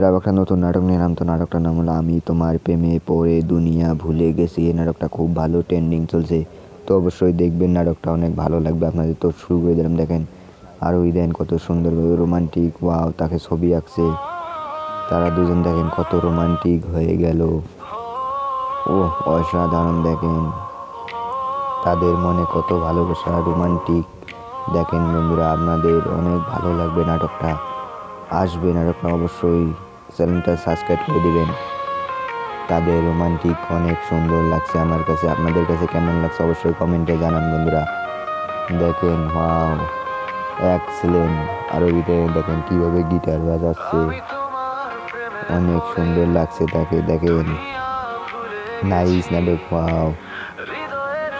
একটা নতুন নাটক নিয়ে নাম তো নাটকটার নাম হলো, আমি তোমার প্রেমে পড়ে দুনিয়া ভুলে গেছি। এই নাটকটা খুব ভালো ট্রেন্ডিং চলছে। তো অবশ্যই দেখবেন নাটকটা, অনেক ভালো লাগবে আপনাদের। তো শুরু করে দিলাম, দেখেন, আর ওই দেন কত সুন্দরভাবে রোমান্টিক ওয়াও তাকে ছবি আঁকছে। তারা দুজন, দেখেন, কত রোমান্টিক হয়ে গেল। ও অসাধারণ, দেখেন। তাদের মনে কত ভালোবাসা রোমান্টিক দেখেন বন্ধুরা, আপনাদের অনেক ভালো লাগবে নাটকটা। আসবে নাটকটা অবশ্যই। চ্যানেলটা সাবস্ক্রাইব করে দিবেন। তাদের রোমান্টিক, অনেক সুন্দর লাগছে আমার কাছে। আপনাদের কাছে কেমন লাগছে অবশ্যই কমেন্টে জানান বন্ধুরা। দেখেন, ওয়াও এক্সেলেন্ট আর ওইটা দেখেন কীভাবে গিটার বাজাচ্ছে। অনেক সুন্দর লাগছে তাকে, দেখেন। নাইস নাটক, ওয়াও।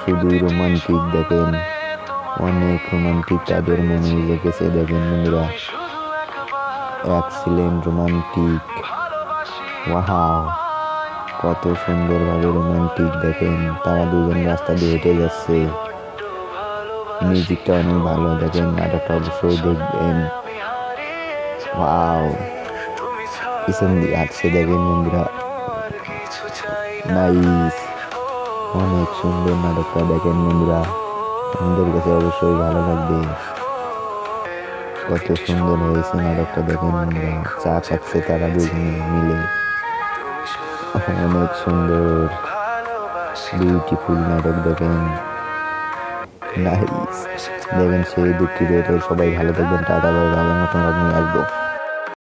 শুধুই রোমান্টিক, দেখেন। অনেক রোমান্টিক তাদের মনে লেগেছে দেখেন বন্ধুরা। Excellent romantic. ওয়াও, কত সুন্দরভাবে রোমান্টিক দেখেন তারা দুজন রাস্তা দিয়ে হেঁটে যাচ্ছে। মিউজিকটা অনেক ভালো, দেখেন নাটকটা অবশ্যই দেখবেন। ওয়াও, পিছন দিয়ে আসছে দেখেন বন্ধুরা। নাইস, অনেক সুন্দর নাটকটা দেখেন বন্ধুরা। আমাদের কাছে অবশ্যই ভালো লাগবে। কত সুন্দর হয়েছে নাটকটা দেখেন চা খাচ্ছে তারা দুজনে মিলে। অনেক সুন্দর। বিউটিফুল নাটক দেখেন। দেখেন সেই দুঃখিত সবাই ভালো থাকবেন, টাটা, বাই ভালো মতন আপনি আসব।